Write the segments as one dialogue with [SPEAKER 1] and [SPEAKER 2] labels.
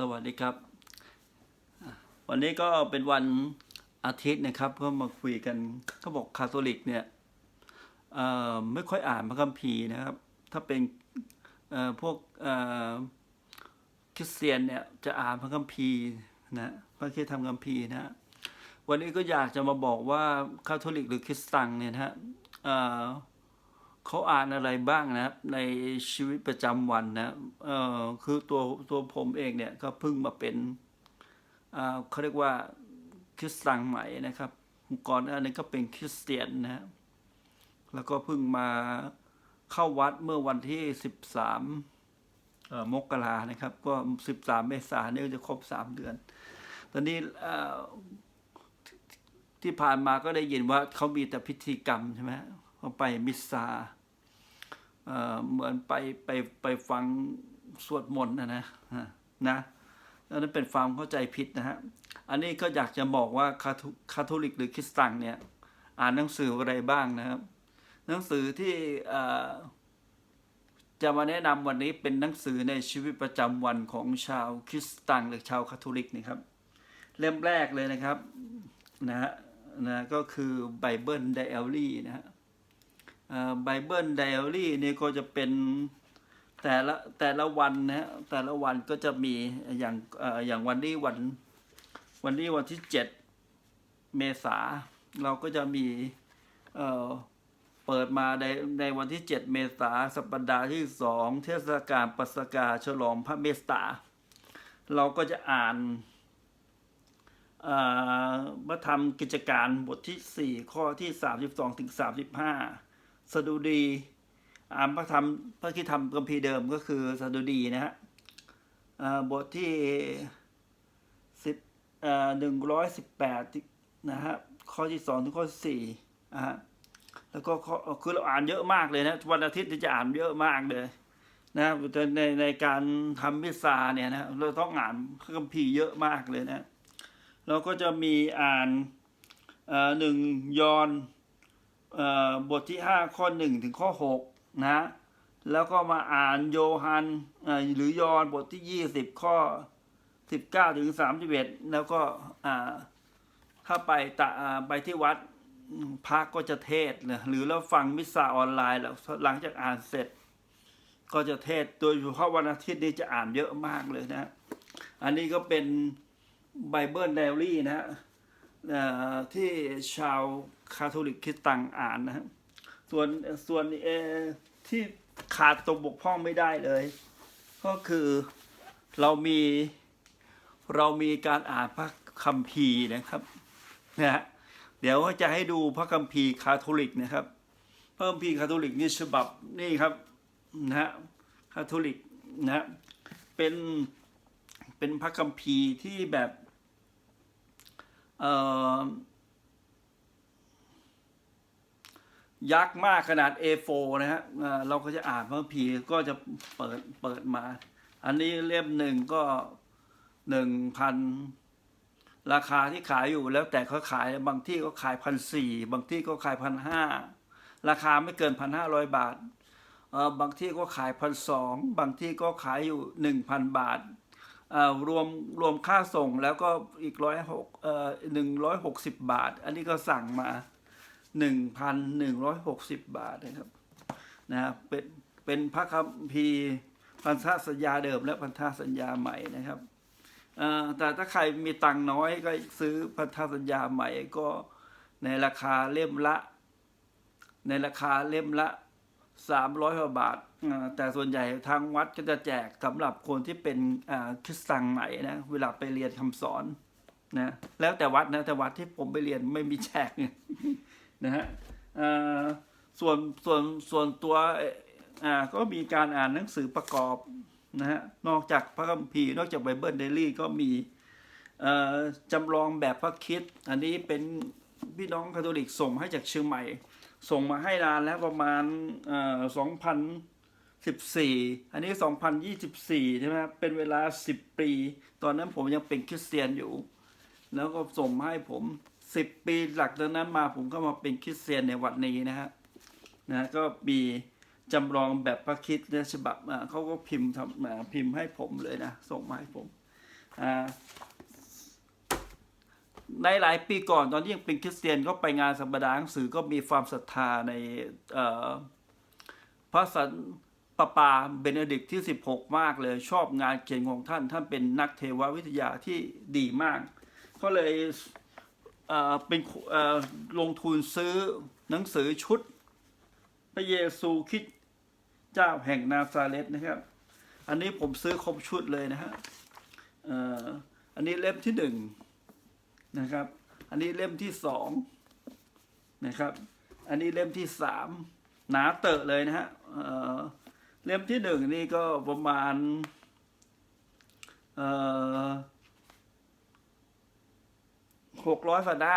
[SPEAKER 1] สวัสดีครับ วันนี้ก็เป็นวันอาทิตย์นะครับก็มาคุยกันเขาบอกคาทอลิกเนี่ยไม่ค่อยอ่านพระคัมภีร์นะครับ ถ้าเป็นพวกคริสเตียนเนี่ยจะอ่านพระคัมภีร์นะพระคิดทำคัมภีร์นะวันนี้ก็อยากจะมาบอกว่าคาทอลิกหรือคริสตังเนี่ยนะฮะ เขาอ่านอะไรบ้างนะครับ ในชีวิตประจำวันนะเออคือตัวตัวผมเองเนี่ยก็เพิ่งมาเป็นอ่าเขาเรียกว่าคริสตังใหม่นะครับก่อนหน้านี้ก็เป็นคริสเตียนนะฮะแล้วก็เพิ่งมาเข้าวัดเมื่อวันที่สิบสามมกรานะครับ ก็สิบสามเมษายนนี่ก็จะครบสามเดือน ตอนนี้ที่ที่ผ่านมาก็ได้ยินว่าเขามีแต่พิธีกรรมใช่ไหม ไปมิสซาเหมือนไปไปไปฟังสวดมนต์นะนะนะนั้นเป็นความเข้าใจผิดนะฮะ อันนี้ก็อยากจะบอกว่าคาทคาทอลิกหรือคริสตังเนี่ย อ่านหนังสืออะไรบ้างนะครับ หนังสือที่จะมาแนะนำวันนี้เป็นหนังสือในชีวิตประจำวันของชาวคริสตังหรือชาวคาทอลิกนะครับ เล่มแรกเลยนะครับนะฮะนะก็คือไบเบิลไดอารี่นะฮะ ไบเบิลไดอารี่นี่ก็จะเป็นแต่ละแต่ละวันนะฮะแต่ละวันก็จะมีอย่างอย่างวันนี้วัน วันนี้วันที่เจ็ดเมษาเราก็จะมีเเปิดมาในในวันที่เจ็ดเมษาสัปดาห์ที่สองเทศกาลปัสกาฉลองพระเมสตา เราก็จะอ่านพระธรรมกิจการบทที่สี่ข้อที่สามสิบสองถึงสาม สดุดีอ่านพระธรรมพระคิดธรรมคัมภีเดิมก็คือสดุดีนะฮะบทที่สิบหนึ่งร้อยสิบแปดนะฮะข้อที่สองถึงข้อที่สี่อ่าฮะแล้วก็คือเราอ่านเยอะมากเลยนะวันอาทิตย์นี่จะอ่านเยอะมากเลยนะในในการทำมิสซาเนี่ยนะเราต้องอ่านพระคัมภีร์เยอะมากเลยนะเราก็จะมีอ่านหนึ่งยอน บทที่ 5 ข้อ 1 ถึงข้อ 6 นะ แล้วก็มาอ่านโยฮันหรือยอห์นบทที่ 20 ข้อ 19 ถึง 31 แล้วก็ถ้าไปตะไปที่วัดพระก็จะเทศนะหรือเราฟังมิสซาออนไลน์แล้วหลังจากอ่านเสร็จ ก็จะเทศโดยเฉพาะวันอาทิตย์นี้จะอ่านเยอะมากเลยนะ อันนี้ก็เป็นไบเบิลไดอารี่นะฮะ ที่ชาวคาทอลิกคริสตังอ่านนะครับส่วนส่วนที่ขาดตกบกพร่องไม่ได้เลย ก็คือเรามีเรามีการอ่านพระคัมภีร์นะครับนะฮะเดี๋ยวจะให้ดูพระคัมภีร์คาทอลิกนะครับพระคัมภีร์คาทอลิกนี่ฉบับนี่ครับนะฮะคาทอลิกนะฮะเป็นเป็นพระคัมภีร์ที่แบบ ยักษ์มากขนาด A4 นะฮะเอ่อเราก็จะอ่านพระคัมภีก็จะเปิดเปิดมา อันนี้เล่มหนึ่งก็หนึ่งพันราคาที่ขายอยู่แล้วแต่เขาขายบางที่ก็ขายพันสี่บางที่ก็ขายพันห้าราคาไม่เกินพันห้าร้อยบาทเออบางที่ก็ขายพันสองบางที่ก็ขายอยู่หนึ่งพันบาท รวมรวมค่าส่งแล้วก็อีกร้อยหกเอ่อหนึ่งร้อยหกสิบบาท อันนี้ก็สั่งมาหนึ่งพันหนึ่งร้อยหกสิบบาทนะครับนะครับเป็นเป็นพระคัมภีร์พันธสัญญาเดิมและพันธสัญญาใหม่นะครับแต่ถ้าใครมีตังค์น้อยก็ซื้อพันธสัญญาใหม่ก็ในราคาเล่มละ ในราคาเล่มละ สามร้อยกว่าบาท แต่ส่วนใหญ่ทางวัดก็จะแจกสำหรับคนที่เป็นคริสตังใหม่นะเวลาไปเรียนคำสอนนะแล้วแต่วัดนะแต่วัดที่ผมไปเรียนไม่มีแจกนะฮะส่วนส่วนส่วนตัวก็มีการอ่านหนังสือประกอบนะฮะนอกจากพระคัมภีร์นอกจากไบเบิลเดลี่ก็มีจำลองแบบพระคิด อันนี้เป็นพี่น้องคาทอลิกส่งให้จากเชียงใหม่ ส่งมาให้นานแล้วประมาณสองพันสิบสี่อันนี้สองพันยี่สิบสี่ใช่ไหมครับเป็นเวลาสิบปี ตอนนั้นผมยังเป็นคริสเตียนอยู่ แล้วก็ส่งมาให้ผมสิบปีหลังจากนั้นมาผมก็มาเป็นคริสเตียนในวันนี้นะฮะนะก็มีจำลองแบบพระคิดในฉบับเขาก็พิมพ์ทำมาพิมพ์ให้ผมเลยนะ ส่งมาให้ผมอ่า ในหลายปีก่อนตอนที่ยังเป็นคริสเตียนก็ไปงานสัมปดาห์หนังสือก็มีความศรัทธาในพระสันปปาเบเนดิกที่ 16 มากเลยชอบงานเขียนของท่าน ท่านเป็นนักเทววิทยาที่ดีมาก ก็เลยเเป็นลงทุนซื้อหนังสือชุด พระเยซูคริดเจ้าแห่งนาซาเรตนะครับ อันนี้ผมซื้อครบชุดเลยนะฮะอันนี้เล่มที่หนึ่ง นะครับ อันนี้เล่มที่สองนะครับ อันนี้เล่มที่สามหนาเตอะเลยนะฮะเเล่มที่หนึ่งนี่ก็ประมาณหกร้อยฟาด้า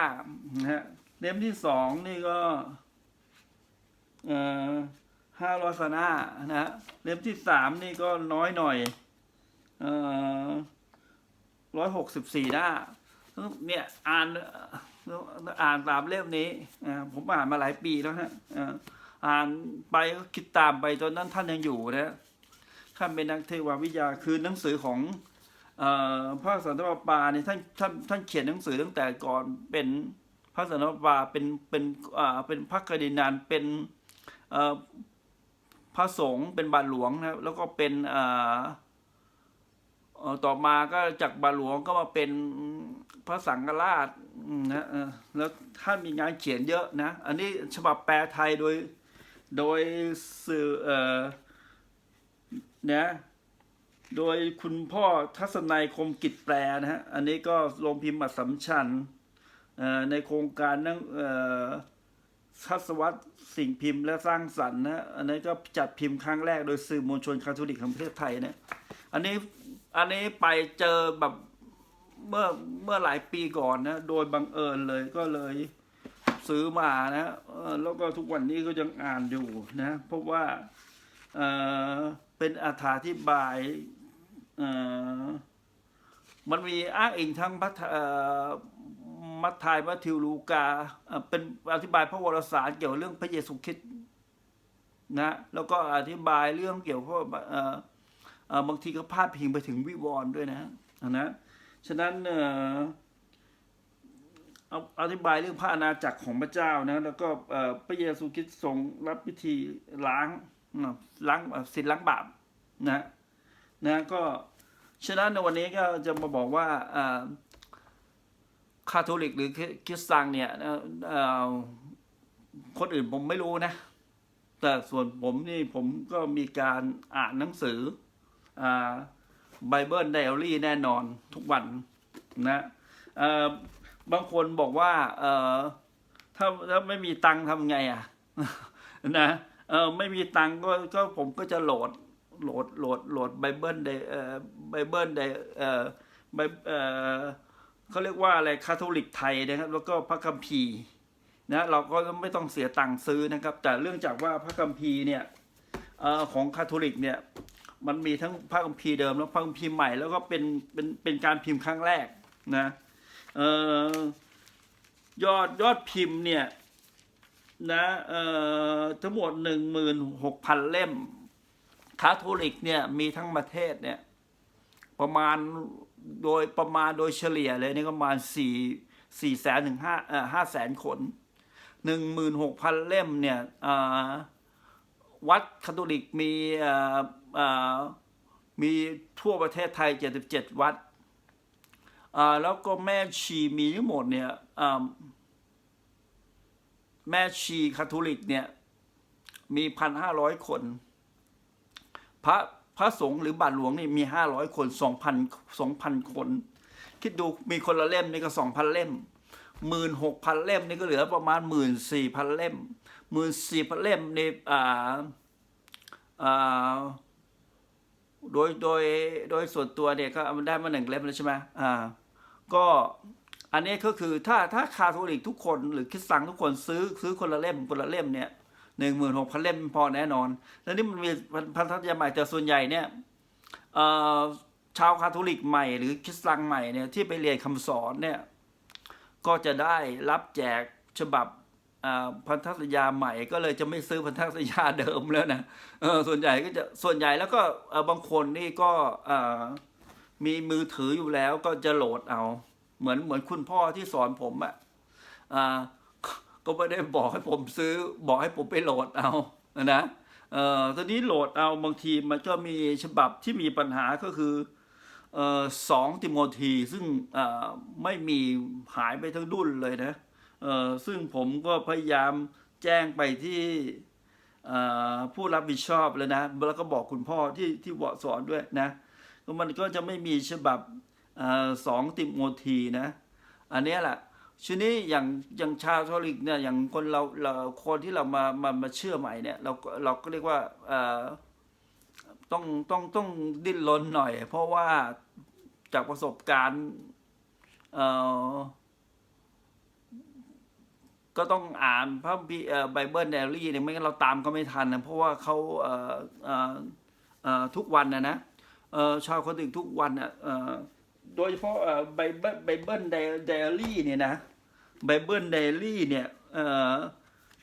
[SPEAKER 1] นะฮะเล่มที่สองนี่ก็ห้าร้อยฟาน่านะฮะเล่มที่สามนี่ก็น้อยหน่อยร้อยหกสิบสี่หน้า เนี่ยอ่านอ่านตามเล่มนี้ผมอ่านมาหลายปีแล้วฮะอ่านไปก็คิดตามไปตอนนั้นท่านยังอยู่นะท่านเป็นนักเทววิทยาคือหนังสือของอพระสันตะปาเนี่ยท่านท่านท่านเขียนหนังสือตั้งแต่ก่อนเป็นพระสันตะปาเป็นเป็นอ่าเป็นพระกดินานเป็นพระสงฆ์เป็นบาทหลวงนะแล้วก็เป็นอ่าต่อมาก็จากบาทหลวงก็มาเป็น พระสังฆราชนะแล้วท่านมีงานเขียนเยอะนะ อันนี้ฉบับแปลไทยโดยโดยสื่อเอ่อนะโดยคุณพ่อทัศนัยคมกิจแปลนะฮะ อันนี้ก็ลงพิมพ์อัสสัมชัญเอ่อในโครงการนั่งทัศวรรษสิ่งพิมพ์และสร้างสรรค์นะอันนี้ก็จัดพิมพ์ครั้งแรกโดยสื่อมวลชนคาทอลิกแห่งประเทศไทยนะ อันนี้อันนี้ไปเจอแบบ เมื่อเมื่อหลายปีก่อนนะ โดยบังเอิญเลยก็เลยซื้อมานะแล้วก็ทุกวันนี้ก็ยังอ่านอยู่นะ เพราะว่าเออเป็นอธิบายเออมันมีอ้างอิงทั้งพัทมัทธายมัทธิวลูกา เป็นอธิบายพระวรสารเกี่ยวกับเรื่องพระเยซูคริสต์นะ แล้วก็อธิบายเรื่องเกี่ยวกับบางทีก็พาดพิงไปถึงวิวรณ์ด้วยนะนะ ฉะนั้นเอ่อเอาอธิบายเรื่องพระอาณาจักรของพระเจ้านะแล้วก็เอ่อพระเยซูคริสต์ทรงรับพิธีล้างล้างสินล้างบาปนะนะก็ฉะนั้นในวันนี้ก็จะมาบอกว่าอ่าคาทอลิกหรือคริสตังเนี่ยเอ่อคนอื่นผมไม่รู้นะ แต่ส่วนผมนี่ผมก็มีการอ่านหนังสืออ่า ไบเบิลไดอารี่แน่นอนทุกวันนะบางคนบอกว่าถ้าถ้าไม่มีตังค์ทำไงอะนะเออไม่มีตังค์ก็ก็ผมก็จะโหลดโหลดโหลดโหลดไบเบิลไดเอ่อไบเบิลไดเอ่อไบเอ่อเขาเรียกว่าอะไรคาทอลิกไทยนะครับ แล้วก็พระคัมภีร์นะเราก็ไม่ต้องเสียตังค์ซื้อนะครับ แต่เรื่องจากว่าพระคัมภีร์เนี่ยเอ่อของคาทอลิกเนี่ย มันมีทั้งพระคัมภีร์เดิมแล้วพระคัมภีร์ใหม่ แล้วก็เป็นเป็นเป็นการพิมพ์ครั้งแรกนะเอ่อยอดยอดพิมพ์เนี่ยนะเอ่อทั้งหมดหนึ่งหมื่นหกพันเล่มคาทอลิกเนี่ยมีทั้งประเทศเนี่ยประมาณโดยประมาณโดยเฉลี่ยเลยนี่ก็ประมาณสี่สี่แสนถึงห้าเอ่อห้าแสนคนหนึ่งหมื่นหกพันเล่มเนี่ยอ่อ วัดคาทอลิกมีมีทั่วประเทศไทย 77 วัด แล้วก็แม่ชีมีทั้งหมดเนี่ยแม่ชีคาทอลิกเนี่ยมี 1,500 คน พระพระสงฆ์หรือบาทหลวงนี่มี 500 คน 2,000 2,000 คน คิดดูมีคนละเล่มนี่ก็ 2,000 เล่ม 16,000เล่มนี่ก็เหลือประมาณ14,000เล่มหมื่นสี่พันเล่มในอ่าอ่าโดยโดยโดยส่วนตัวเนี่ยก็มันได้มาหนึ่งเล่มแล้วใช่ไหมอ่าก็อันนี้ก็คือถ้าถ้าคาทอลิกทุกคนหรือคริสตังทุกคนซื้อซื้อคนละเล่มคนละเล่มเนี่ยหนึ่งหมื่นหกพันเล่มพอแน่นอน แล้วนี่มันมีพันธยาใหม่แต่ส่วนใหญ่เนี่ยชาวคาทอลิกใหม่หรือคริสตังใหม่เนี่ยที่ไปเรียนคำสอนเนี่ย ก็จะได้รับแจกฉบับพันธสัญญาใหม่ก็เลยจะไม่ซื้อพันธสัญญาเดิมแล้วนะส่วนใหญ่ก็จะส่วนใหญ่แล้วก็บางคนนี่ก็มีมือถืออยู่แล้วก็จะโหลดเอา เหมือนเหมือนคุณพ่อที่สอนผมอะอ่าก็ไม่ได้บอกให้ผมซื้อบอกให้ผมไปโหลดเอานะเออตอนนี้โหลดเอาบางทีมันก็มีฉบับที่มีปัญหาก็คือ สองติโมธีซึ่งไม่มีหายไปทั้งรุ่นเลยนะซึ่งผมก็พยายามแจ้งไปที่ผู้รับผิดชอบเลยนะ แล้วก็บอกคุณพ่อที่ที่วสอนด้วยนะก็มันก็จะไม่มีฉบับสองติโมธีนะ อันนี้แหละทีนี้อย่างอย่างชาวทอลิกเนี่ยอย่างคนเราเราคนที่เรามามามาเชื่อใหม่เนี่ยเราก็เราก็เรียกว่า ต้องต้องต้องดิ้นรนหน่อย เพราะว่าจากประสบการณ์เอ่อก็ต้องอ่านพระบีไบเบิลไดอารี่เนี่ยไม่งั้นเราตามก็ไม่ทันนะเพราะว่าเขาเอ่อเอ่อเอ่อทุกวันนะนะเอ่อชาวคาทอลิกทุกวันอะเอ่อโดยเฉพาะไบเบิลไบเบิลไดอารี่เนี่ยนะไบเบิลไดอารี่เนี่ยเอ่อ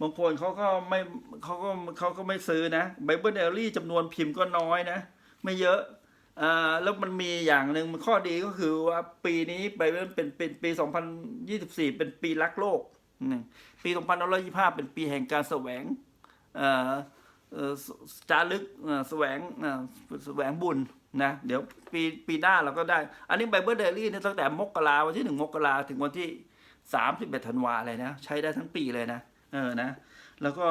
[SPEAKER 1] บางคนเขาก็ไม่เขาก็เขาก็ไม่ซื้อนะไบเบิลไดอารี่จำนวนพิมพ์ก็น้อยนะ ไม่เยอะอ่าแล้วมันมีอย่างหนึ่งข้อดีก็คือว่าปีนี้ไบเบิลเป็นเป็นปี 2024 เป็นปีรักโลก ปี2525 เป็นปีแห่งการแสวงเอ่อเอ่อจารึกแสวงแสวงบุญนะ เดี๋ยวปีปีหน้าเราก็ได้ อันนี้ไบเบิลเดลี่เนี่ยตั้งแต่มกราวันที่หนึ่งมกราถึงวันที่สามสิบเอ็ดธันวาเลยนะ ใช้ได้ทั้งปีเลยนะ เออนะ แล้วก็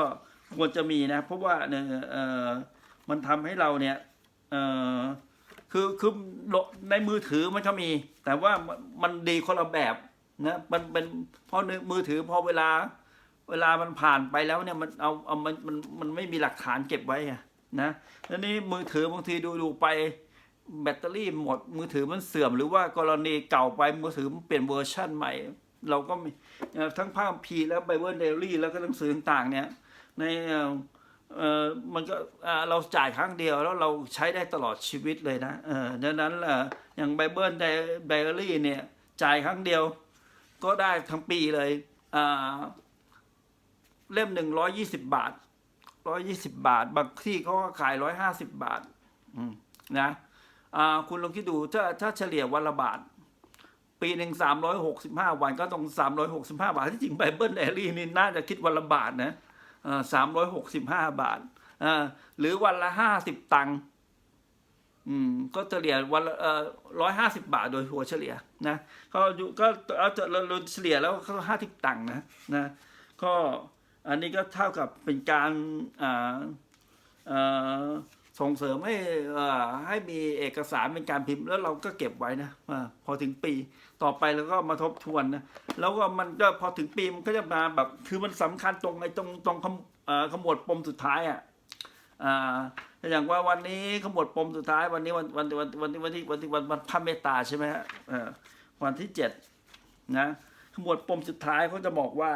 [SPEAKER 1] ควรจะมีนะ เพราะว่าเนี่ยเออมันทำให้เราเนี่ยเออคือคือในมือถือมันก็มี แต่ว่ามันดีคนละแบบนะมันเป็นพราะในมือถือพอเวลา เวลามันผ่านไปแล้วเนี่ยมันเอาเอามันมันมันไม่มีหลักฐานเก็บไว้ไงนะแล้วนี่มือถือบางทีดูดูไปแบตเตอรี่หมดมือถือมันเสื่อมหรือว่ากรณีเก่าไปมือถือมันเปลี่ยนเวอร์ชั่นใหม่ เราก็มีทั้งภาพพีแล้วไบเบิลเดลี่แล้วก็หนังสือต่างๆเนี่ยในเออมันก็เราจ่ายครั้งเดียวแล้วเราใช้ได้ตลอดชีวิตเลยนะเออดังนั้นเอ่ออย่างไบเบิลไดอารี่เนี่ยจ่ายครั้งเดียวก็ได้ทั้งปีเลยอ่าเล่มหนึ่งร้อยยี่สิบาทร้อยยี่สิบาท บางที่เขาก็ขายร้อยห้าสิบาทนะอ่าคุณลองคิดดูถ้าถ้าเฉลี่ยวันละบาท ปีหนึ่งสามร้อยหกสิบห้าวันก็ต้องสามร้อยหกสิบห้าบาท ที่จริงไบเบิลแอรี่นี่น่าจะคิดวันละบาทนะสามร้อยหกสิบห้าบาทหรือวันละห้าสิบตังค์อืมก็เฉลี่ยวันละร้อยห้าสิบาทโดยหัวเฉลี่ยนะก็อยู่ก็เอาจะเราเฉลี่ยแล้วก็ห้าสิบตังค์นะนะก็อันนี้ก็เท่ากับเป็นการอ่าอ่า ส่งเสริมให้ให้มีเอกสารเป็นการพิมพ์แล้วเราก็เก็บไว้นะอพอถึงปีต่อไปเราก็มาทบทวนนะแล้วก็มันก็พอถึงปีมันก็จะมาแบบคือมันสำคัญตรงไอ้ตรงตรงขมวดปมสุดท้ายอะออย่างว่าวันนี้ขมวดปมสุดท้าย วันนี้วันวันวันวันวันที่วันที่วันวันพระเมตตาใช่ไหมฮะวันที่เจ็ดนะขมวดปมสุดท้ายเขาจะบอกว่า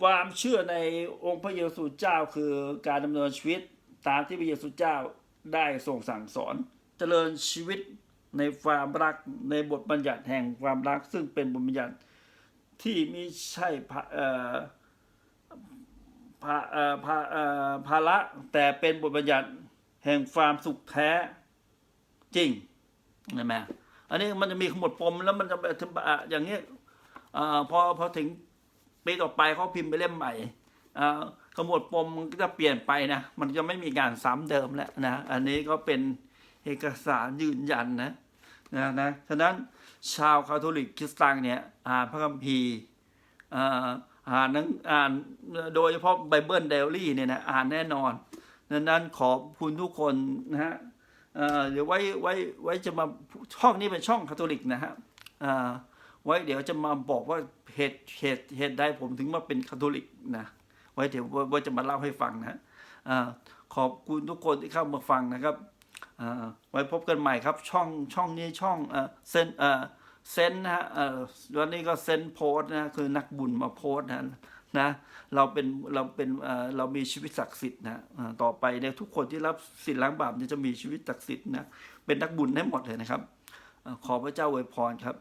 [SPEAKER 1] ความเชื่อในองค์พระเยซูเจ้าคือการดำเนินชีวิต ตามที่พระเยซูเจ้าได้ทรงสั่งสอน เจริญชีวิตในความรักในบทบัญญัติแห่งความรัก ซึ่งเป็นบทบัญญัติที่ไม่ใช่ภาเอ่อภาเอ่อภาเออภาระแต่เป็นบทบัญญัติแห่งความสุขแท้จริงนไหมอันนี้มันจะมีขมวดปมแล้วมันจะแบบอย่างเงี้ยอาพอพอถึงปีต่อไปเขาพิมพ์ไปเล่มใหม่อ่า ขมวดปมมันก็จะเปลี่ยนไปนะ มันจะไม่มีการซ้ำเดิมแล้วนะ อันนี้ก็เป็นเอกสารยืนยันนะนะนะฉะนั้นชาวคาทอลิกคริสต์ตังเนี่ยอ่านพระคัมภีร์อ่าอ่านหนังอ่านโดยเฉพาะไบเบิลเดลี่เนี่ยนะอ่านแน่นอนดังนั้นขอบคุณทุกคนนะฮะเดี๋ยวไว้ไว้ไว้จะมาช่องนี้เป็นช่องคาทอลิกนะฮะไว้เดี๋ยวจะมาบอกว่าเหตุเหตุเหตุใดผมถึงมาเป็นคาทอลิกนะ ไว้เดี๋ยวว่าจะมาเล่าให้ฟังนะอขอบคุณทุกคนที่เข้ามาฟังนะครับไว้พบกันใหม่ครับช่องช่องนี้ช่องเซนเซนนะฮะวันนี้ก็เซนโพสนะคือนักบุญมาโพสนะนะเราเป็นเราเป็นเเรามีชีวิตศักดิ์สิทธิ์นะต่อไปเนี่ยทุกคนที่รับสิทธิ์ล้างบาปเนี่ยจะมีชีวิตศักดิ์สิทธิ์นะเป็นนักบุญได้หมดเลยนะครับ ขอพระเจ้าอวยพรครับ